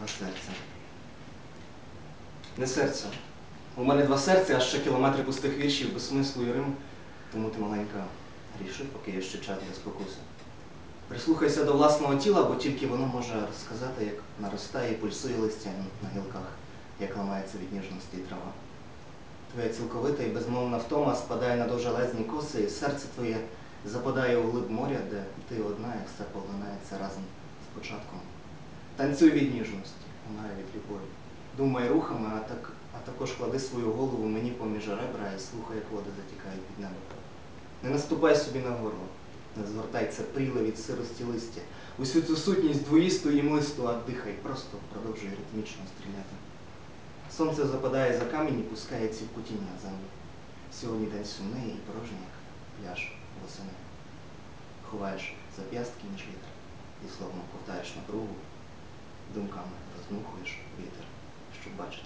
два серця. Не серце. У мене два серця, а ще кілометри пустих віршів без смислу і рим. Тому ти маленька ріши, поки є ще час для спокуси. Прислухайся до власного тіла, бо тільки воно може розказати, як наростає і пульсує листя на гілках, як ламається від ніжності трава. Твоя цілковита і безмовна втома спадає на довжелезні коси, і серце твоє западає у глиб моря, де ти одна, як все поглинається разом з початком. Танцюй від ніжності, умирай від любові. Думай рухами, а, так, а також клади свою голову мені поміж ребра і слухай, як води затікають під небо. Не наступай собі на горло, не згортай це пріле від сирості листя. Усю цю сутність двоїсту і млисту, а дихай, просто продовжуй ритмічно стріляти. Сонце западає за камінь і пускає ці кутіння на землю. Сьогодні день сумний і порожній, як пляж восени. Ховаєш зап'ястки між літер і словно ковтаєш напругу, думками, роздмухуєш вітер, щоб бачити.